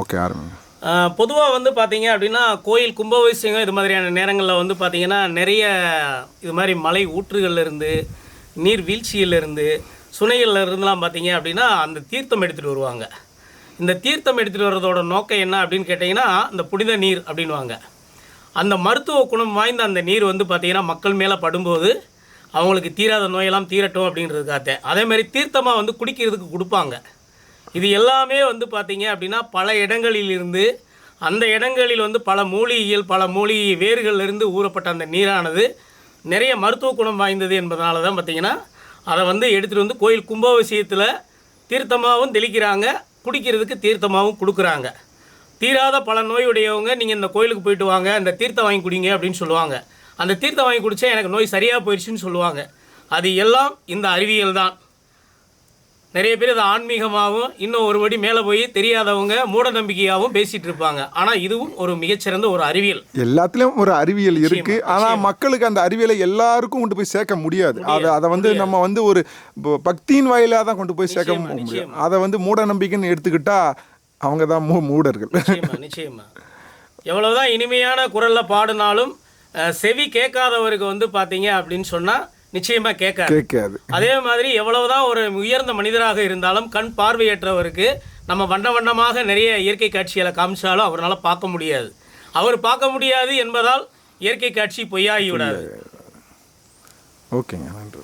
Okay ஆரம்பிங்க. பொதுவாக வந்து பார்த்தீங்க அப்படின்னா கோயில் கும்பாபிஷேகம் இது மாதிரியான நேரங்களில் வந்து பார்த்தீங்கன்னா நிறைய இது மாதிரி மலை ஊற்றுகள்லேருந்து நீர் வீழ்ச்சியிலேருந்து சுனைகள்லேருந்துலாம் இருந்துலாம் பார்த்தீங்க அப்படின்னா அந்த தீர்த்தம் எடுத்துகிட்டு வருவாங்க. இந்த தீர்த்தம் எடுத்துகிட்டு வர்றதோட நோக்கம் என்ன அப்படின்னு கேட்டிங்கன்னா இந்த புனித நீர் அப்படின்வாங்க அந்த மருத்துவ குணம் வாய்ந்த அந்த நீர் வந்து பார்த்திங்கன்னா மக்கள் மேலே படும்போது அவங்களுக்கு தீராத நோயெல்லாம் தீரட்டும் அப்படின்றதுக்காக. அதே மாதிரி தீர்த்தமாக வந்து குடிக்கிறதுக்கு கொடுப்பாங்க. இது எல்லாமே வந்து பார்த்தீங்க அப்படின்னா பல இடங்களில் இருந்து அந்த இடங்களில் வந்து பல மூலிகைகள் பல மூலிகை வேர்களிலிருந்து ஊறப்பட்ட அந்த நீரானது நிறைய மருத்துவ குணம் வாய்ந்தது என்பதனால தான் பார்த்தீங்கன்னா அதை வந்து எடுத்துகிட்டு வந்து கோயில் கும்பாபிஷேகத்தில் தீர்த்தமாகவும் தெளிக்கிறாங்க குடிக்கிறதுக்கு தீர்த்தமாகவும் கொடுக்குறாங்க. தீராத பல நோயுடையவங்க நீங்கள் இந்த கோயிலுக்கு போயிட்டு வாங்க இந்த தீர்த்தம் வாங்கி குடிங்க அப்படின்னு சொல்லுவாங்க. அந்த தீர்த்தம் வாங்கி குடித்தா எனக்கு நோய் சரியாக போயிடுச்சுன்னு சொல்லுவாங்க. அது எல்லாம் இந்த அறிவியல் தான் நிறைய பேர் இது ஆன்மீகமாகவும் இன்னும் ஒரு படி மேலே போய் தெரியாதவங்க மூட நம்பிக்கையாகவும் பேசிகிட்டு இருப்பாங்க. ஆனால் இதுவும் ஒரு மிகச்சிறந்த ஒரு அறிவியல். எல்லாத்துலயும் ஒரு அறிவியல் இருக்கு. ஆனா மக்களுக்கு அந்த அறிவியலை எல்லாருக்கும் கொண்டு போய் சேர்க்க முடியாது. அதை அதை வந்து நம்ம வந்து ஒரு பக்தியின் வாயிலா தான் கொண்டு போய் சேர்க்க முடியும். அதை வந்து மூட நம்பிக்கைன்னு எடுத்துக்கிட்டா அவங்க தான் மூ மூடர்கள். நிச்சயமா எவ்வளவுதான் இனிமையான குரலில் பாடினாலும் செவி கேட்காதவருக்கு வந்து பார்த்தீங்க அப்படின்னு சொன்னால் நிச்சயமாக கேட்காது. கேட்காது. அதே மாதிரி எவ்வளவுதான் ஒரு உயர்ந்த மனிதராக இருந்தாலும் கண் பார்வையற்றவருக்கு நம்ம வண்ண வண்ணமாக நிறைய இயற்கை காட்சிகளை காமிச்சாலும் அவரால் பார்க்க முடியாது. அவர் பார்க்க முடியாது என்பதால் இயற்கை காட்சி பொய்யாகி விடாது. ஓகேங்க நன்றி.